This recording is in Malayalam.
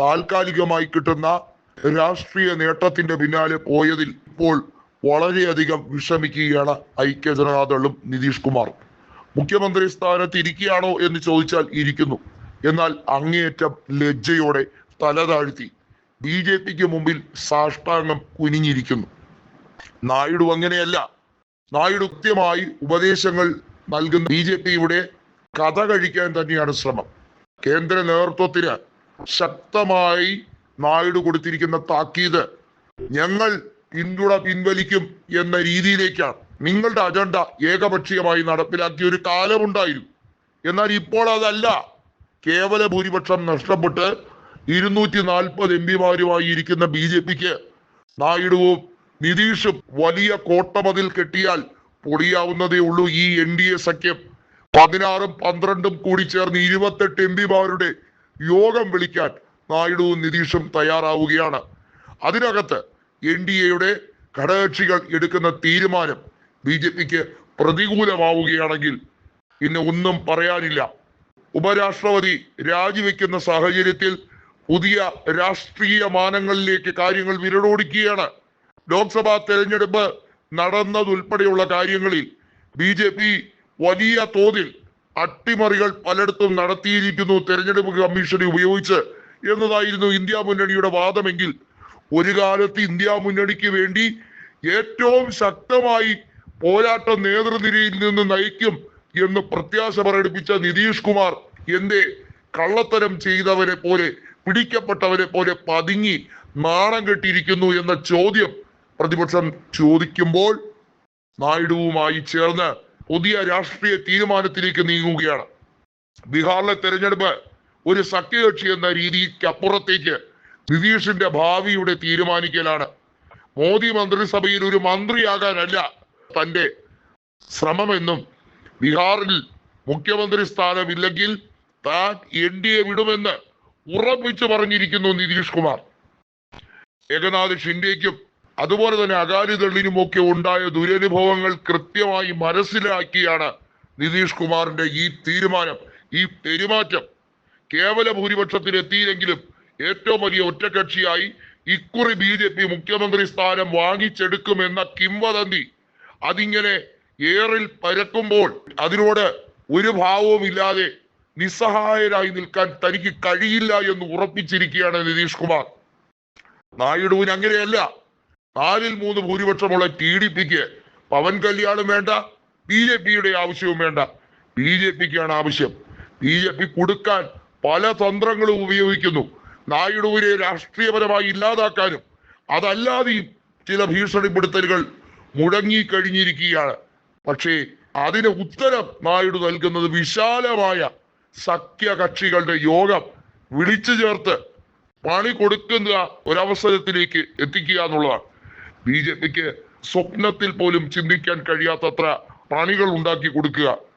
താൽക്കാലികമായി കിട്ടുന്ന രാഷ്ട്രീയ നേട്ടത്തിന്റെ പിന്നാലെ പോയതിൽ ഇപ്പോൾ വളരെയധികം വിഷമിക്കുകയാണ് ഐക്യ ജനതാദളും നിതീഷ് കുമാർ. മുഖ്യമന്ത്രി സ്ഥാനത്ത് ഇരിക്കുകയാണോ എന്ന് ചോദിച്ചാൽ ഇരിക്കുന്നു. എന്നാൽ അങ്ങേയറ്റം ലജ്ജയോടെ തല താഴ്ത്തി ബി ജെ പിക്ക് മുമ്പിൽ സാഷ്ടാംഗം കുനിഞ്ഞിരിക്കുന്നു. നായിഡു അങ്ങനെയല്ല. നായിഡു കൃത്യമായി ഉപദേശങ്ങൾ നൽകുന്ന ബി ജെ പിയുടെ കഥ കഴിക്കാൻ തന്നെയാണ് ശ്രമം. കേന്ദ്ര നേതൃത്വത്തിന് ശക്തമായി നായിഡു കൊടുത്തിരിക്കുന്ന താക്കീത് ഞങ്ങൾ പിന്തുണ പിൻവലിക്കും എന്ന രീതിയിലേക്കാണ്. നിങ്ങളുടെ അജണ്ട ഏകപക്ഷീയമായി നടപ്പിലാക്കിയ ഒരു കാലമുണ്ടായിരുന്നു. എന്നാൽ ഇപ്പോൾ അതല്ല. കേവല ഭൂരിപക്ഷം നഷ്ടപ്പെട്ട് ഇരുന്നൂറ്റി നാൽപ്പത് എം പിമാരുമായി ഇരിക്കുന്ന ബി ജെ പിക്ക് നായിഡുവും നിതീഷും വലിയ കോട്ടമതിൽ കെട്ടിയാൽ പൊടിയാവുന്നതേ ഉള്ളൂ ഈ എൻ ഡി എ സഖ്യം. പതിനാറും പന്ത്രണ്ടും കൂടി ചേർന്ന് ഇരുപത്തെട്ട് എം പിമാരുടെ യോഗം വിളിക്കാൻ നായിഡുവും നിതീഷും തയ്യാറാവുകയാണ്. അതിനകത്ത് എൻ ഡി എയുടെ ഘടകകക്ഷികൾ എടുക്കുന്ന തീരുമാനം ബി ജെ പിക്ക് പ്രതികൂലമാവുകയാണെങ്കിൽ ഇന്ന് ഒന്നും പറയാനില്ല. ഉപരാഷ്ട്രപതി രാജിവെക്കുന്ന സാഹചര്യത്തിൽ പുതിയ രാഷ്ട്രീയ മാനങ്ങളിലേക്ക് കാര്യങ്ങൾ വിരടോടിക്കുകയാണ് ലോക്സഭാ തെരഞ്ഞെടുപ്പ് നടന്നതുൾപ്പെടെയുള്ള കാര്യങ്ങളിൽ ബി വലിയ തോതിൽ അട്ടിമറികൾ പലയിടത്തും നടത്തിയിരിക്കുന്നു. തെരഞ്ഞെടുപ്പ് കമ്മീഷനെ ഉപയോഗിച്ച് എന്നതായിരുന്നു ഇന്ത്യ മുന്നണിയുടെ വാദമെങ്കിൽ ഒരു കാലത്ത് ഇന്ത്യ മുന്നണിക്ക് വേണ്ടി ഏറ്റവും ശക്തമായി പോരാട്ട നേതൃനിരയിൽ നിന്ന് നയിക്കും എന്ന് പ്രത്യാശ പ്രകടിപ്പിച്ച നിതീഷ് കുമാർ എന്തേ കള്ളത്തരം ചെയ്തവരെ പോലെ പിടിക്കപ്പെട്ടവരെ പോലെ പതുങ്ങി നാണം കെട്ടിയിരിക്കുന്നു എന്ന ചോദ്യം പ്രതിപക്ഷം ചോദിക്കുമ്പോൾ നായിഡുവുമായി ചേർന്ന് പുതിയ രാഷ്ട്രീയ തീരുമാനത്തിലേക്ക് നീങ്ങുകയാണ്. ബീഹാറിലെ തെരഞ്ഞെടുപ്പ് ഒരു സഖ്യകക്ഷി എന്ന രീതിക്ക് അപ്പുറത്തേക്ക് നിതീഷിന്റെ ഭാവിയുടെ തീരുമാനിക്കലാണ്. മോദി മന്ത്രിസഭയിൽ ഒരു മന്ത്രിയാകാനല്ല തന്റെ ശ്രമമെന്നും ബീഹാറിൽ മുഖ്യമന്ത്രി സ്ഥാനമില്ലെങ്കിൽ താൻ എൻ ഡി എ വിടുമെന്ന് ഉറപ്പിച്ചു പറഞ്ഞിരിക്കുന്നു നിതീഷ് കുമാർ. ഏകനാഥ് ഷിൻഡേക്കും അതുപോലെ തന്നെ അകാലിദളിനും ഒക്കെ ഉണ്ടായ ദുരനുഭവങ്ങൾ കൃത്യമായി മനസ്സിലാക്കിയാണ് നിതീഷ് കുമാറിന്റെ ഈ തീരുമാനം ഈ പെരുമാറ്റം. കേവല ഭൂരിപക്ഷത്തിൽ എത്തിയില്ലെങ്കിലും ഏറ്റവും വലിയ ഒറ്റകക്ഷിയായി ഇക്കുറി ബി ജെ പി മുഖ്യമന്ത്രി സ്ഥാനം വാങ്ങിച്ചെടുക്കുമെന്ന കിംവദന്തി അതിങ്ങനെ ഏറിൽ പരക്കുമ്പോൾ അതിനോട് ഒരു ഭാവവും ഇല്ലാതെ നിസ്സഹായരായി നിൽക്കാൻ തനിക്ക് കഴിയില്ല എന്ന് ഉറപ്പിച്ചിരിക്കുകയാണ് നിതീഷ് കുമാർ. നായിഡുവിന് അങ്ങനെയല്ല. നാലിൽ മൂന്ന് ഭൂരിപക്ഷമുള്ള ടി ഡി പിക്ക് പവൻ കല്യാണും വേണ്ട ബി ജെ പിയുടെ ആവശ്യവും വേണ്ട. ബി ജെ പിക്കാണ് ആവശ്യം. ബി ജെ പി കൊടുക്കാൻ പല തന്ത്രങ്ങളും ഉപയോഗിക്കുന്നു. നായിഡുവിനെ രാഷ്ട്രീയപരമായി ഇല്ലാതാക്കാനും അതല്ലാതെയും ചില ഭീഷണിപ്പെടുത്തലുകൾ മുടങ്ങി കഴിഞ്ഞിരിക്കുകയാണ്. പക്ഷേ അതിന് ഉത്തരം നായിഡു നൽകുന്നത് വിശാലമായ സഖ്യ കക്ഷികളുടെ യോഗം വിളിച്ചു ചേർത്ത് പണി കൊടുക്കുന്ന ഒരവസരത്തിലേക്ക് എത്തിക്കുക എന്നുള്ളതാണ്. ബി ജെ പിക്ക് സ്വപ്നത്തിൽ പോലും ചിന്തിക്കാൻ കഴിയാത്തത്ര പണികൾ ഉണ്ടാക്കി കൊടുക്കുക.